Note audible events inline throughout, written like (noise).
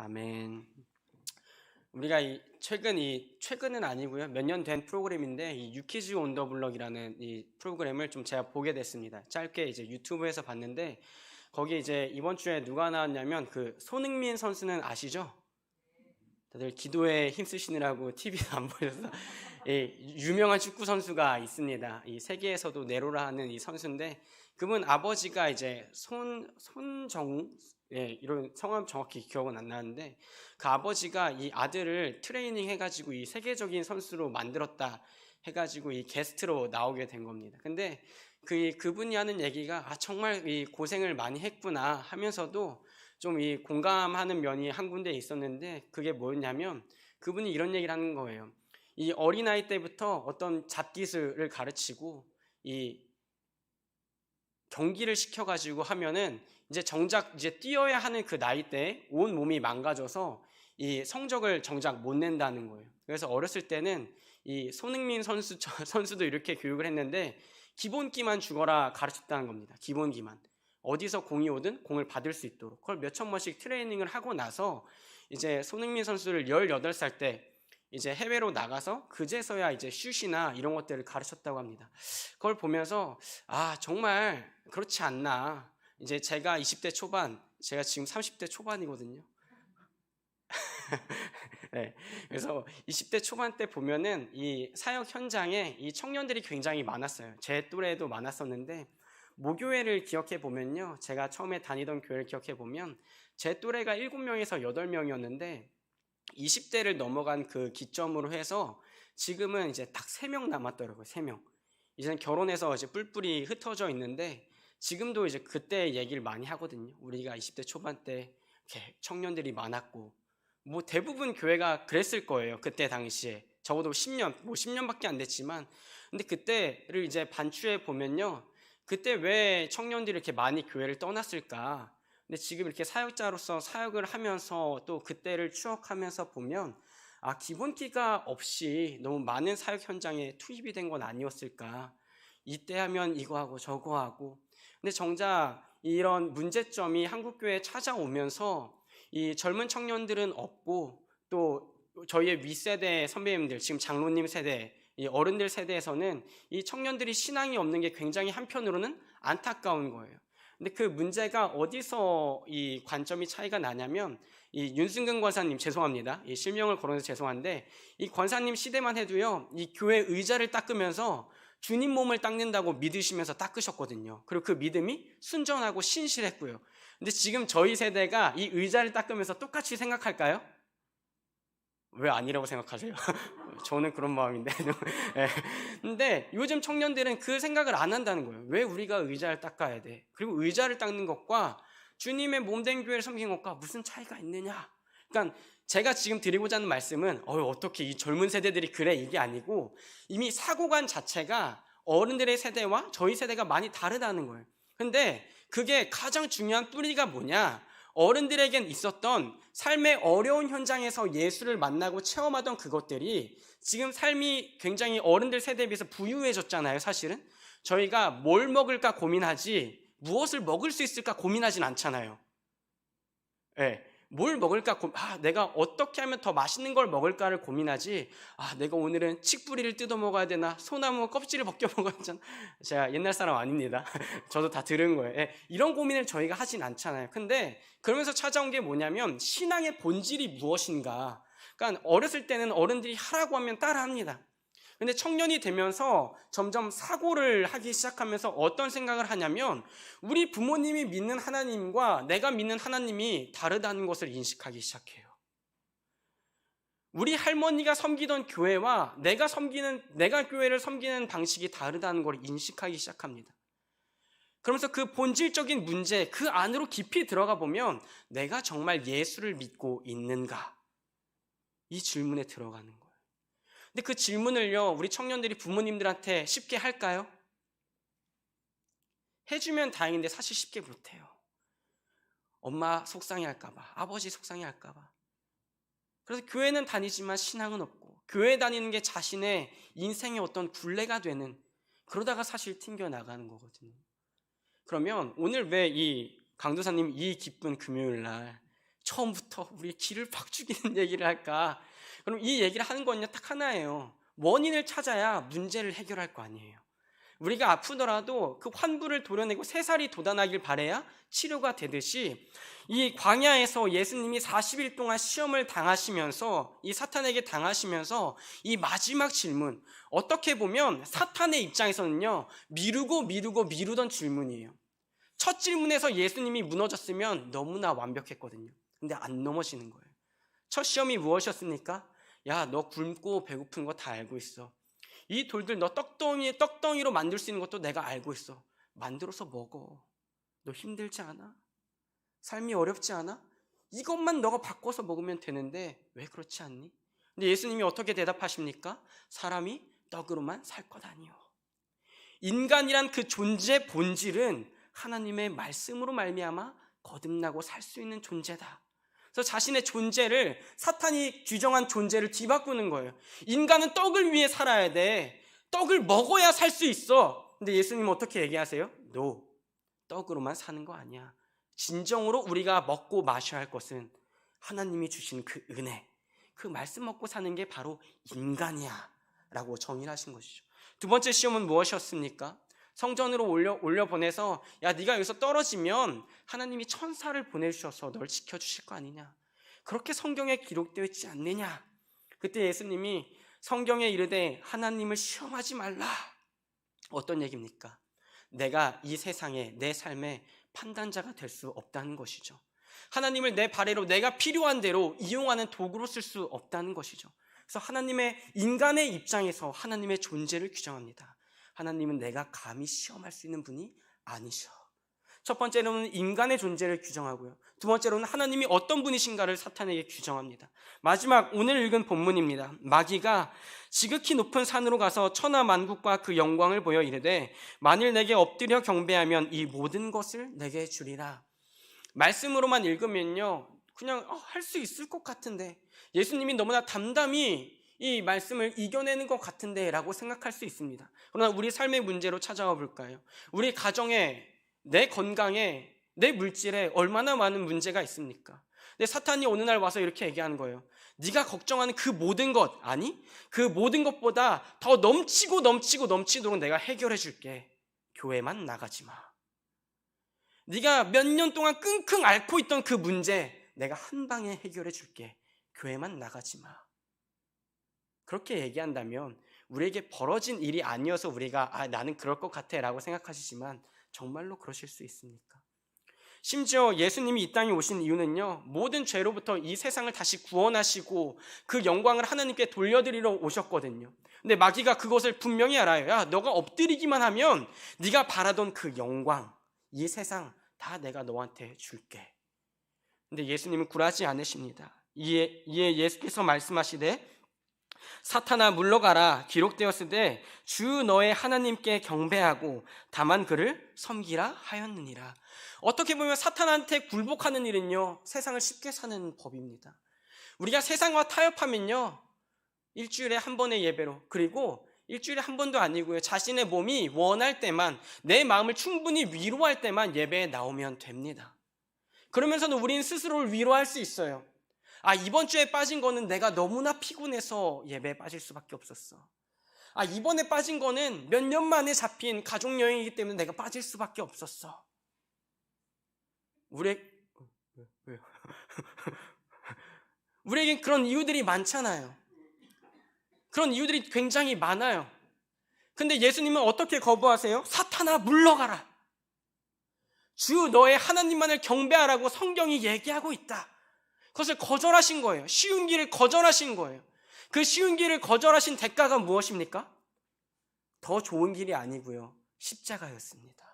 아멘. 우리가 이 최근 이 최근은 아니고요. 몇 년 된 프로그램인데 이 유키즈 온더 블럭이라는 이 프로그램을 좀 제가 보게 됐습니다. 짧게 이제 유튜브에서 봤는데 거기 이제 이번 주에 누가 나왔냐면 그 손흥민 선수는 아시죠? 다들 기도에 힘쓰시느라고 TV도 안 보셔서 예, 유명한 축구 선수가 있습니다. 이 세계에서도 네로라 하는 이 선수인데 그분 아버지가 이제 손 손정 예, 이런 성함 정확히 기억은 안 나는데 그 아버지가 이 아들을 트레이닝 해가지고 이 세계적인 선수로 만들었다 해가지고 이 게스트로 나오게 된 겁니다. 근데 그 그분이 하는 얘기가 아 정말 이 고생을 많이 했구나 하면서도 좀 이 공감하는 면이 한 군데 있었는데 그게 뭐였냐면 그분이 이런 얘기를 하는 거예요. 이 어린아이 때부터 어떤 잡기술을 가르치고 이 경기를 시켜가지고 하면은 이제 정작 이제 뛰어야 하는 그 나이 때온 몸이 망가져서 이 성적을 정작 못 낸다는 거예요. 그래서 어렸을 때는 이 손흥민 선수 (laughs) 선수도 이렇게 교육을 했는데 기본기만 죽어라 가르쳤다는 겁니다. 기본기만. 어디서 공이 오든 공을 받을 수 있도록 그걸 몇 천 번씩 트레이닝을 하고 나서 이제 손흥민 선수를 18살 때 이제 해외로 나가서 그제서야 이제 슛이나 이런 것들을 가르쳤다고 합니다. 그걸 보면서 아 정말 그렇지 않나. 이제 제가 20대 초반, 제가 지금 30대 초반이거든요. (laughs) 네, 그래서 20대 초반 때 보면은 이 사역 현장에 이 청년들이 굉장히 많았어요. 제 또래도 많았었는데 모교회를 기억해 보면요. 제가 처음에 다니던 교회를 기억해 보면 제 또래가 7명에서 8명이었는데 20대를 넘어간 그 기점으로 해서 지금은 이제 딱 3명 남았더라고요. 3명. 이제는 결혼해서 이제 뿔뿔이 흩어져 있는데 지금도 이제 그때 얘기를 많이 하거든요. 우리가 20대 초반 때 청년들이 많았고 뭐 대부분 교회가 그랬을 거예요. 그때 당시에. 적어도 10년, 뭐 10년밖에 안 됐지만 근데 그때를 이제 반추해 보면요. 그때 왜 청년들이 이렇게 많이 교회를 떠났을까? 근데 지금 이렇게 사역자로서 사역을 하면서 또 그때를 추억하면서 보면 아, 기본기가 없이 너무 많은 사역 현장에 투입이 된 건 아니었을까? 이때 하면 이거 하고 저거 하고. 근데 정작 이런 문제점이 한국교회에 찾아오면서 이 젊은 청년들은 없고 또 저희의 윗세대 선배님들, 지금 장로님 세대, 이 어른들 세대에서는 이 청년들이 신앙이 없는 게 굉장히 한편으로는 안타까운 거예요. 근데 그 문제가 어디서 이 관점이 차이가 나냐면 이 윤승근 권사님 죄송합니다. 이 실명을 거론해서 죄송한데 이 권사님 시대만 해도요. 이 교회 의자를 닦으면서 주님 몸을 닦는다고 믿으시면서 닦으셨거든요. 그리고 그 믿음이 순전하고 신실했고요. 근데 지금 저희 세대가 이 의자를 닦으면서 똑같이 생각할까요? 왜 아니라고 생각하세요? (laughs) 저는 그런 마음인데. 네. (laughs) 근데 요즘 청년들은 그 생각을 안 한다는 거예요. 왜 우리가 의자를 닦아야 돼? 그리고 의자를 닦는 것과 주님의 몸된 교회를 섬기는 것과 무슨 차이가 있느냐? 그러니까 제가 지금 드리고자 하는 말씀은 어, 어떻게 이 젊은 세대들이 그래 이게 아니고 이미 사고관 자체가 어른들의 세대와 저희 세대가 많이 다르다는 거예요. 근데 그게 가장 중요한 뿌리가 뭐냐? 어른들에겐 있었던 삶의 어려운 현장에서 예수를 만나고 체험하던 그것들이 지금 삶이 굉장히 어른들 세대에 비해서 부유해졌잖아요, 사실은. 저희가 뭘 먹을까 고민하지 무엇을 먹을 수 있을까 고민하진 않잖아요. 예. 네. 뭘 먹을까 고, 아, 내가 어떻게 하면 더 맛있는 걸 먹을까를 고민하지? 아 내가 오늘은 칡뿌리를 뜯어 먹어야 되나? 소나무 껍질을 벗겨 (laughs) 먹어야 되나? 제가 옛날 사람 아닙니다. (laughs) 저도 다 들은 거예요. 예, 이런 고민을 저희가 하진 않잖아요. 근데 그러면서 찾아온 게 뭐냐면 신앙의 본질이 무엇인가? 그러니까 어렸을 때는 어른들이 하라고 하면 따라 합니다 근데 청년이 되면서 점점 사고를 하기 시작하면서 어떤 생각을 하냐면 우리 부모님이 믿는 하나님과 내가 믿는 하나님이 다르다는 것을 인식하기 시작해요. 우리 할머니가 섬기던 교회와 내가 섬기는 내가 교회를 섬기는 방식이 다르다는 걸 인식하기 시작합니다. 그러면서 그 본질적인 문제 그 안으로 깊이 들어가 보면 내가 정말 예수를 믿고 있는가? 이 질문에 들어가는 거예요. 근데 그 질문을요, 우리 청년들이 부모님들한테 쉽게 할까요? 해주면 다행인데 사실 쉽게 못해요. 엄마 속상해 할까봐, 아버지 속상해 할까봐. 그래서 교회는 다니지만 신앙은 없고, 교회 다니는 게 자신의 인생의 어떤 굴레가 되는, 그러다가 사실 튕겨 나가는 거거든요. 그러면 오늘 왜 이 강도사님 이 기쁜 금요일 날 처음부터 우리 길을 (laughs) 팍 죽이는 얘기를 할까? 그럼 이 얘기를 하는 건요 딱 하나예요. 원인을 찾아야 문제를 해결할 거 아니에요. 우리가 아프더라도 그 환부를 도려내고 새 살이 돋아나길 바래야 치료가 되듯이 이 광야에서 예수님이 40일 동안 시험을 당하시면서 이 사탄에게 당하시면서 이 마지막 질문 어떻게 보면 사탄의 입장에서는요 미루고 미루고 미루던 질문이에요. 첫 질문에서 예수님이 무너졌으면 너무나 완벽했거든요. 근데 안 넘어지는 거예요. 첫 시험이 무엇이었습니까? 야, 너 굶고 배고픈 거 다 알고 있어. 이 돌들 너 떡덩이, 떡덩이로 만들 수 있는 것도 내가 알고 있어. 만들어서 먹어. 너 힘들지 않아? 삶이 어렵지 않아? 이것만 너가 바꿔서 먹으면 되는데 왜 그렇지 않니? 근데 예수님이 어떻게 대답하십니까? 사람이 떡으로만 살 것 아니요. 인간이란 그 존재 본질은 하나님의 말씀으로 말미암아 거듭나고 살 수 있는 존재다. 그래서 자신의 존재를 사탄이 규정한 존재를 뒤바꾸는 거예요. 인간은 떡을 위해 살아야 돼. 떡을 먹어야 살 수 있어. 근데 예수님은 어떻게 얘기하세요? No. 떡으로만 사는 거 아니야. 진정으로 우리가 먹고 마셔야 할 것은 하나님이 주신 그 은혜. 그 말씀 먹고 사는 게 바로 인간이야. 라고 정의를 하신 것이죠. 두 번째 시험은 무엇이었습니까? 성전으로 올려, 올려 보내서 야 네가 여기서 떨어지면 하나님이 천사를 보내주셔서 널 지켜주실 거 아니냐? 그렇게 성경에 기록되어 있지 않느냐? 그때 예수님이 성경에 이르되 하나님을 시험하지 말라. 어떤 얘기입니까? 내가 이 세상에 내 삶의 판단자가 될 수 없다는 것이죠. 하나님을 내 발해로 내가 필요한 대로 이용하는 도구로 쓸 수 없다는 것이죠. 그래서 하나님의 인간의 입장에서 하나님의 존재를 규정합니다 하나님은 내가 감히 시험할 수 있는 분이 아니셔. 첫 번째로는 인간의 존재를 규정하고요. 두 번째로는 하나님이 어떤 분이신가를 사탄에게 규정합니다. 마지막 오늘 읽은 본문입니다. 마귀가 지극히 높은 산으로 가서 천하 만국과 그 영광을 보여 이르되 만일 내게 엎드려 경배하면 이 모든 것을 내게 주리라. 말씀으로만 읽으면요. 그냥 어, 할수 있을 것 같은데 예수님이 너무나 담담히 이 말씀을 이겨내는 것 같은데 라고 생각할 수 있습니다. 그러나 우리 삶의 문제로 찾아와 볼까요? 우리 가정에, 내 건강에, 내 물질에 얼마나 많은 문제가 있습니까? 근데 사탄이 어느 날 와서 이렇게 얘기하는 거예요. 네가 걱정하는 그 모든 것, 아니, 그 모든 것보다 더 넘치고 넘치고 넘치도록 내가 해결해 줄게. 교회만 나가지 마. 네가 몇 년 동안 끙끙 앓고 있던 그 문제, 내가 한 방에 해결해 줄게. 교회만 나가지 마. 그렇게 얘기한다면 우리에게 벌어진 일이 아니어서 우리가 아, 나는 그럴 것 같아 라고 생각하시지만 정말로 그러실 수 있습니까? 심지어 예수님이 이 땅에 오신 이유는요, 모든 죄로부터 이 세상을 다시 구원하시고 그 영광을 하나님께 돌려드리러 오셨거든요. 근데 마귀가 그것을 분명히 알아요. 야, 너가 엎드리기만 하면 네가 바라던 그 영광, 이 세상 다 내가 너한테 줄게. 근데 예수님은 굴하지 않으십니다. 이에, 이에 예수께서 말씀하시되 사탄아 물러가라 기록되었으되 주 너의 하나님께 경배하고 다만 그를 섬기라 하였느니라. 어떻게 보면 사탄한테 굴복하는 일은요 세상을 쉽게 사는 법입니다. 우리가 세상과 타협하면요 일주일에 한 번의 예배로 그리고 일주일에 한 번도 아니고요 자신의 몸이 원할 때만 내 마음을 충분히 위로할 때만 예배에 나오면 됩니다. 그러면서는 우리는 스스로를 위로할 수 있어요. 아, 이번 주에 빠진 거는 내가 너무나 피곤해서 예배에 빠질 수밖에 없었어. 아, 이번에 빠진 거는 몇 년 만에 잡힌 가족여행이기 때문에 내가 빠질 수밖에 없었어. 우리, 왜요? (laughs) 우리에겐 그런 이유들이 많잖아요. 그런 이유들이 굉장히 많아요. 근데 예수님은 어떻게 거부하세요? 사탄아, 물러가라. 주 너의 하나님만을 경배하라고 성경이 얘기하고 있다. 그것을 거절하신 거예요. 쉬운 길을 거절하신 거예요. 그 쉬운 길을 거절하신 대가가 무엇입니까? 더 좋은 길이 아니고요. 십자가였습니다.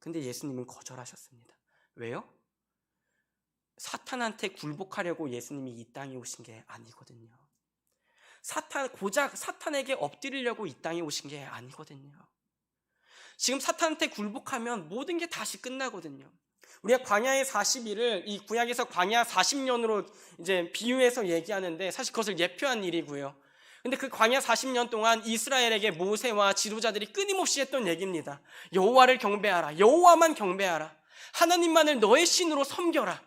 근데 예수님은 거절하셨습니다. 왜요? 사탄한테 굴복하려고 예수님이 이 땅에 오신 게 아니거든요. 사탄, 고작 사탄에게 엎드리려고 이 땅에 오신 게 아니거든요. 지금 사탄한테 굴복하면 모든 게 다시 끝나거든요. 우리가 광야의 40일을 이 구약에서 광야 40년으로 이제 비유해서 얘기하는데 사실 그것을 예표한 일이고요. 근데 그 광야 40년 동안 이스라엘에게 모세와 지도자들이 끊임없이 했던 얘기입니다. 여호와를 경배하라. 여호와만 경배하라. 하나님만을 너의 신으로 섬겨라.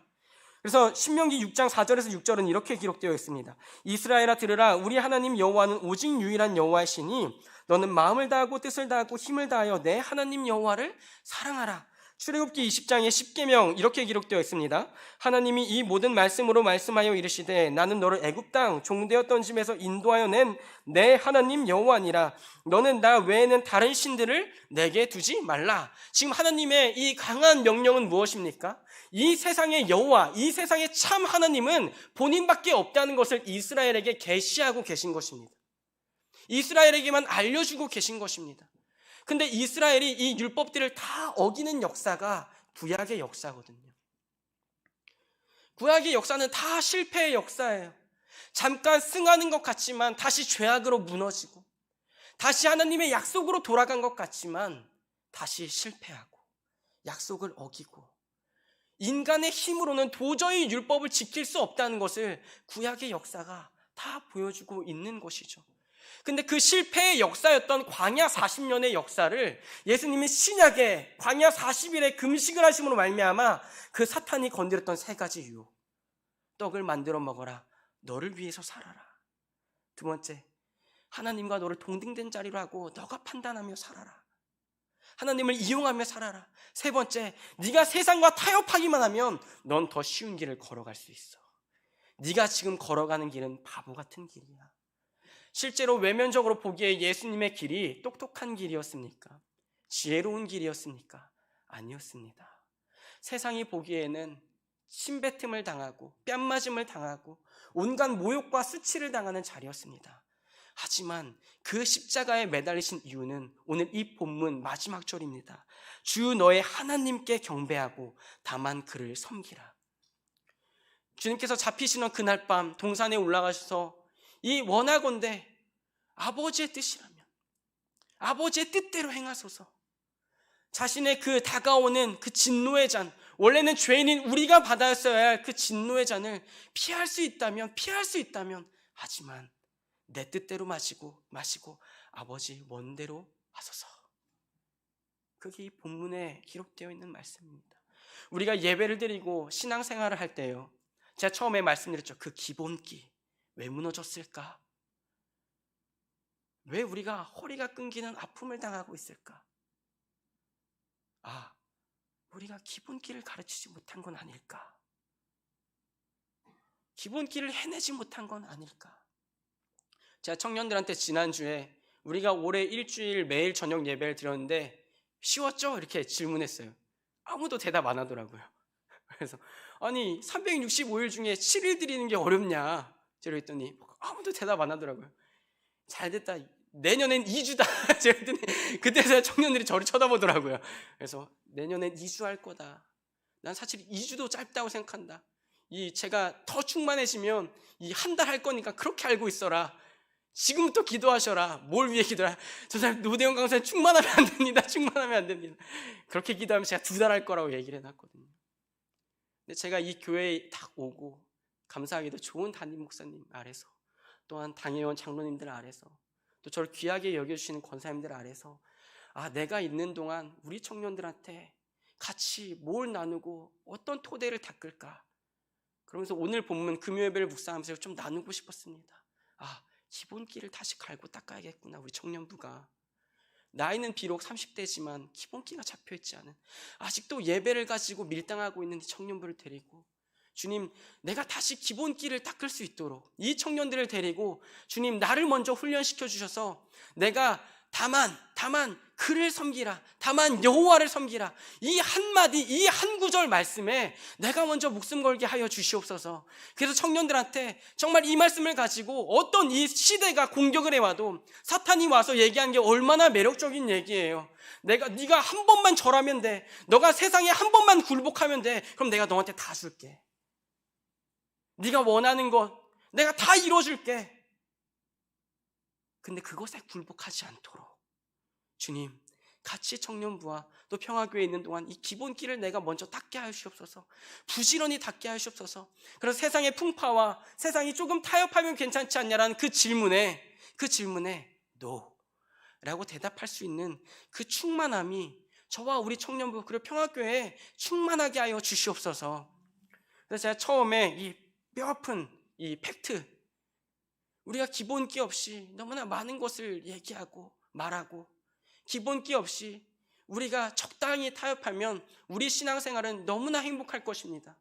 그래서 신명기 6장 4절에서 6절은 이렇게 기록되어 있습니다. 이스라엘아 들으라 우리 하나님 여호와는 오직 유일한 여호와이시니 너는 마음을 다하고 뜻을 다하고 힘을 다하여 내 하나님 여호와를 사랑하라. 출애굽기 20장의 10계명 이렇게 기록되어 있습니다. 하나님이 이 모든 말씀으로 말씀하여 이르시되 나는 너를 애굽 땅 종되었던 집에서 인도하여 낸 내 하나님 여호와니라. 너는 나 외에는 다른 신들을 내게 두지 말라. 지금 하나님의 이 강한 명령은 무엇입니까? 이 세상의 여호와, 이 세상의 참 하나님은 본인밖에 없다는 것을 이스라엘에게 계시하고 계신 것입니다. 이스라엘에게만 알려주고 계신 것입니다. 근데 이스라엘이 이 율법들을 다 어기는 역사가 구약의 역사거든요. 구약의 역사는 다 실패의 역사예요. 잠깐 승하는 것 같지만 다시 죄악으로 무너지고 다시 하나님의 약속으로 돌아간 것 같지만 다시 실패하고 약속을 어기고 인간의 힘으로는 도저히 율법을 지킬 수 없다는 것을 구약의 역사가 다 보여주고 있는 것이죠. 근데 그 실패의 역사였던 광야 40년의 역사를 예수님이 신약에 광야 40일의 금식을 하심으로 말미암아 그 사탄이 건드렸던 세 가지 유혹. 떡을 만들어 먹어라. 너를 위해서 살아라. 두 번째, 하나님과 너를 동등된 자리로 하고 너가 판단하며 살아라. 하나님을 이용하며 살아라. 세 번째, 네가 세상과 타협하기만 하면 넌 더 쉬운 길을 걸어갈 수 있어. 네가 지금 걸어가는 길은 바보 같은 길이야. 실제로 외면적으로 보기에 예수님의 길이 똑똑한 길이었습니까? 지혜로운 길이었습니까? 아니었습니다. 세상이 보기에는 침뱉음을 당하고 뺨맞음을 당하고 온갖 모욕과 수치를 당하는 자리였습니다. 하지만 그 십자가에 매달리신 이유는 오늘 이 본문 마지막 절입니다. 주 너의 하나님께 경배하고 다만 그를 섬기라. 주님께서 잡히시는 그날 밤 동산에 올라가셔서 이 원하건대 아버지의 뜻이라면 아버지의 뜻대로 행하소서. 자신의 그 다가오는 그 진노의 잔, 원래는 죄인인 우리가 받았어야 할 그 진노의 잔을 피할 수 있다면 피할 수 있다면 하지만 내 뜻대로 마시고 마시고 아버지 원대로 하소서. 그게 이 본문에 기록되어 있는 말씀입니다. 우리가 예배를 드리고 신앙생활을 할 때요. 제가 처음에 말씀드렸죠. 그 기본기 왜 무너졌을까? 왜 우리가 허리가 끊기는 아픔을 당하고 있을까? 아, 우리가 기본기를 가르치지 못한 건 아닐까? 기본기를 해내지 못한 건 아닐까? 제가 청년들한테 지난주에 우리가 올해 일주일 매일 저녁 예배를 드렸는데 쉬웠죠? 이렇게 질문했어요. 아무도 대답 안 하더라고요. (laughs) 그래서 아니 365일 중에 7일 드리는 게 어렵냐? 제가 했더니 아무도 대답 안 하더라고요. 잘 됐다. 내년엔 2주다. (laughs) 제가 했더니 그때서야 청년들이 저를 쳐다보더라고요. 그래서 내년엔 2주 할 거다. 난 사실 2주도 짧다고 생각한다. 이 제가 더 충만해지면 이 한 달 할 거니까 그렇게 알고 있어라. 지금부터 기도하셔라. 뭘 위해 기도하라. 저 사람 노대원 강사는 충만하면 안 됩니다. (laughs) 충만하면 안 됩니다. 그렇게 기도하면 제가 두 달 할 거라고 얘기를 해놨거든요. 근데 제가 이 교회에 딱 오고 감사하게도 좋은 담임 목사님 아래서 또한 당회원 장로님들 아래서 또 저를 귀하게 여겨주시는 권사님들 아래서 아 내가 있는 동안 우리 청년들한테 같이 뭘 나누고 어떤 토대를 닦을까 그러면서 오늘 본문 금요예배를 묵상하면서 좀 나누고 싶었습니다. 아 기본기를 다시 갈고 닦아야겠구나 우리 청년부가 나이는 비록 30대지만 기본기가 잡혀있지 않은 아직도 예배를 가지고 밀당하고 있는 이 청년부를 데리고 주님 내가 다시 기본기를 닦을 수 있도록 이 청년들을 데리고 주님 나를 먼저 훈련시켜 주셔서 내가 다만 다만 그를 섬기라 다만 여호와를 섬기라 이 한마디 이 한 구절 말씀에 내가 먼저 목숨 걸게 하여 주시옵소서. 그래서 청년들한테 정말 이 말씀을 가지고 어떤 이 시대가 공격을 해와도 사탄이 와서 얘기한 게 얼마나 매력적인 얘기예요. 내가 네가 한 번만 절하면 돼. 너가 세상에 한 번만 굴복하면 돼. 그럼 내가 너한테 다 줄게 네가 원하는 것 내가 다 이루어줄게. 근데 그것에 굴복하지 않도록 주님 같이 청년부와 또 평화교회에 있는 동안 이 기본기를 내가 먼저 닦게 하시옵소서. 부지런히 닦게 하시옵소서. 그래서 세상의 풍파와 세상이 조금 타협하면 괜찮지 않냐라는 그 질문에 그 질문에 no 라고 대답할 수 있는 그 충만함이 저와 우리 청년부 그리고 평화교회에 충만하게 하여 주시옵소서. 그래서 제가 처음에 이 뼈아픈 이 팩트 우리가 기본기 없이 너무나 많은 것을 얘기하고 말하고 기본기 없이 우리가 적당히 타협하면 우리 신앙생활은 너무나 행복할 것입니다.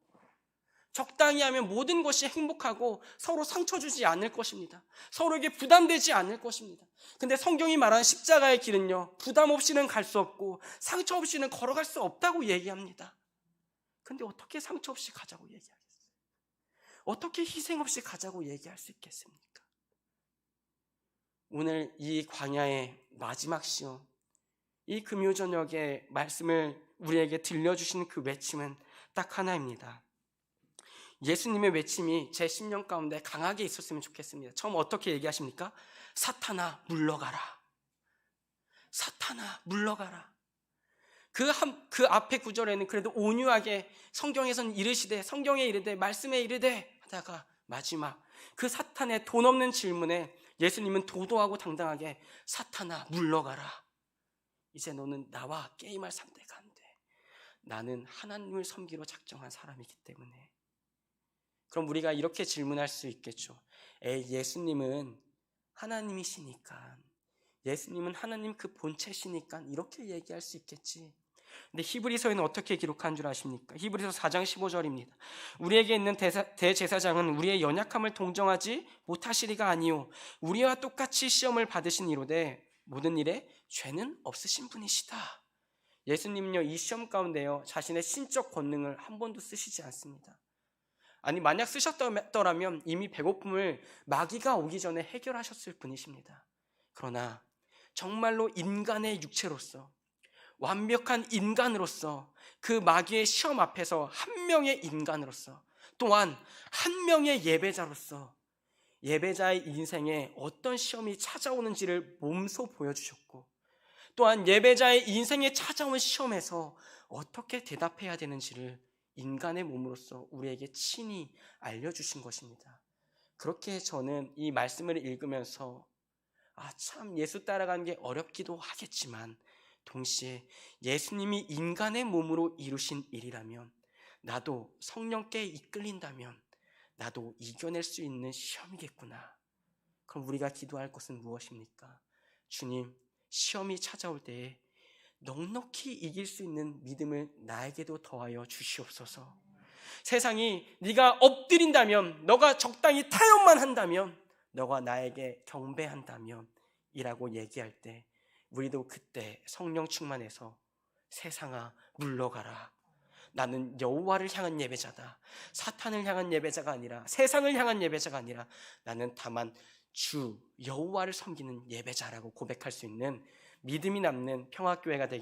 적당히 하면 모든 것이 행복하고 서로 상처 주지 않을 것입니다. 서로에게 부담되지 않을 것입니다. 근데 성경이 말하는 십자가의 길은요, 부담 없이는 갈 수 없고 상처 없이는 걸어갈 수 없다고 얘기합니다. 근데 어떻게 상처 없이 가자고 얘기하겠 어떻게 희생 없이 가자고 얘기할 수 있겠습니까? 오늘 이 광야의 마지막 시험, 이 금요 저녁에 말씀을 우리에게 들려주신 그 외침은 딱 하나입니다. 예수님의 외침이 제 10년 가운데 강하게 있었으면 좋겠습니다. 처음 어떻게 얘기하십니까? 사탄아, 물러가라. 사탄아, 물러가라. 그, 한, 그 앞에 구절에는 그래도 온유하게 성경에선 이르시되, 성경에 이르되, 말씀에 이르되 하다가 마지막 그 사탄의 돈 없는 질문에 예수님은 도도하고 당당하게 사탄아, 물러가라. 이제 너는 나와 게임할 상대가 안 돼. 나는 하나님을 섬기로 작정한 사람이기 때문에. 그럼 우리가 이렇게 질문할 수 있겠죠. 에이, 예수님은 하나님이시니까. 예수님은 하나님 그 본체시니까 이렇게 얘기할 수 있겠지. 근데 히브리서에는 어떻게 기록한 줄 아십니까? 히브리서 4장 15절입니다. 우리에게 있는 대사, 대제사장은 우리의 연약함을 동정하지 못하시리가 아니요 우리와 똑같이 시험을 받으신 이로되 모든 일에 죄는 없으신 분이시다. 예수님은요 이 시험 가운데요 자신의 신적 권능을 한 번도 쓰시지 않습니다. 아니 만약 쓰셨더라면 이미 배고픔을 마귀가 오기 전에 해결하셨을 분이십니다. 그러나 정말로 인간의 육체로서 완벽한 인간으로서 그 마귀의 시험 앞에서 한 명의 인간으로서 또한 한 명의 예배자로서 예배자의 인생에 어떤 시험이 찾아오는지를 몸소 보여주셨고 또한 예배자의 인생에 찾아온 시험에서 어떻게 대답해야 되는지를 인간의 몸으로서 우리에게 친히 알려주신 것입니다. 그렇게 저는 이 말씀을 읽으면서 아, 참 예수 따라가는 게 어렵기도 하겠지만 동시에 예수님이 인간의 몸으로 이루신 일이라면 나도 성령께 이끌린다면 나도 이겨낼 수 있는 시험이겠구나. 그럼 우리가 기도할 것은 무엇입니까? 주님, 시험이 찾아올 때에 넉넉히 이길 수 있는 믿음을 나에게도 더하여 주시옵소서. 세상이 네가 엎드린다면, 너가 적당히 타협만 한다면, 너가 나에게 경배한다면 이라고 얘기할 때 우리도 그때 성령 충만해서 세상아 물러가라. 나는 여호와를 향한 예배자다. 사탄을 향한 예배자가 아니라 세상을 향한 예배자가 아니라 나는 다만 주 여호와를 섬기는 예배자라고 고백할 수 있는 믿음이 남는 평화교회가 되기